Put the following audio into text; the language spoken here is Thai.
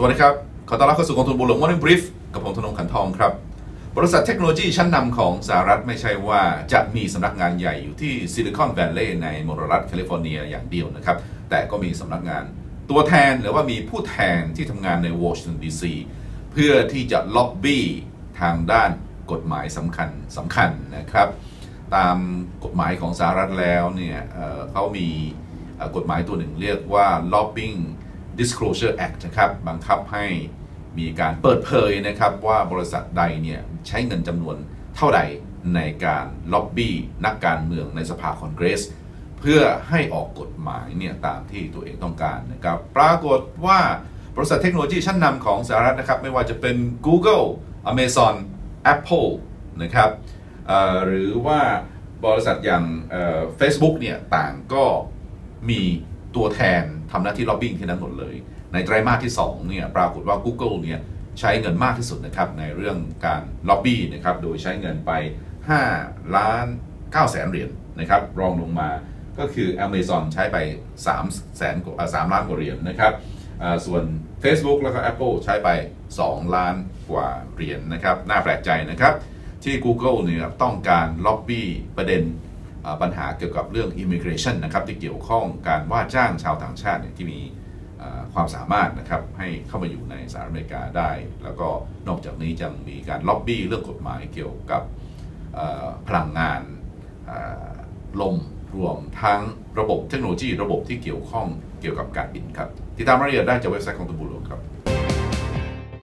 สวัสดีครับ ขอต้อนรับเข้าสู่กองทุนบุหลวง Morning Brief กับผมธนงขันทองครับ บริษัทเทคโนโลยีชั้นนำของสหรัฐไม่ใช่ว่าจะมีสำนักงานใหญ่อยู่ที่ซิลิคอนแวลลย์ในมลรัฐแคลิฟอร์เนียอย่างเดียวนะครับ แต่ก็มีสำนักงานตัวแทนหรือว่ามีผู้แทนที่ทำงานในวอชิงตันดีซีเพื่อที่จะล็อบบี้ทางด้านกฎหมายสำคัญสำคัญนะครับ ตามกฎหมายของสหรัฐแล้วเนี่ยเเขามีกฎหมายตัวหนึ่งเรียกว่า Lobbying Disclosure Act นะครับบังคับให้มีการเปิดเผยนะครับว่าบริษัทใดเนี่ยใช้เงินจำนวนเท่าใดในการล็อบบี้นักการเมืองในสภาคอนเกรส เพื่อให้ออกกฎหมายเนี่ยตามที่ตัวเองต้องการนะครับปรากฏว่าบริษัทเทคโนโลยีชั้นนำของสหรัฐนะครับไม่ว่าจะเป็น Google Amazon Apple นะครับหรือว่าบริษัทอย่าง Facebook เนี่ยต่างก็มีตัวแทน ทำหน้าที่ล็อบบิ้งที่นั้นหมดเลย ในไตรมาสที่2เนี่ยปรากฏว่า Google เนี่ยใช้เงินมากที่สุดนะครับในเรื่องการล็อบบี้นะครับโดยใช้เงินไป 5 ล้าน9แสนเหรียญนะครับรองลงมาก็คือ Amazon ใช้ไป3แสนกว่า3ล้านกว่าเหรียญนะครับส่วน Facebook แล้วก็ Apple ใช้ไป 2 ล้านกว่าเหรียญนะครับน่าแปลกใจนะครับที่ Google เนี่ยต้องการล็อบบี้ประเด็น ปัญหาเกี่ยวกับเรื่อง immigration นะครับที่เกี่ยวข้องการว่าจ้างชาวต่างชาติที่มีความสามารถนะครับให้เข้ามาอยู่ในสหรัฐอเมริกาได้ แล้วก็นอกจากนี้ยังมีการล็อบบี้เรื่องกฎหมายเกี่ยวกับพลังงานลมรวมทั้งระบบเทคโนโลยีระบบที่เกี่ยวข้องเกี่ยวกับการบินครับ ติดตามรายละเอียดได้จากเว็บไซต์ของตุบุ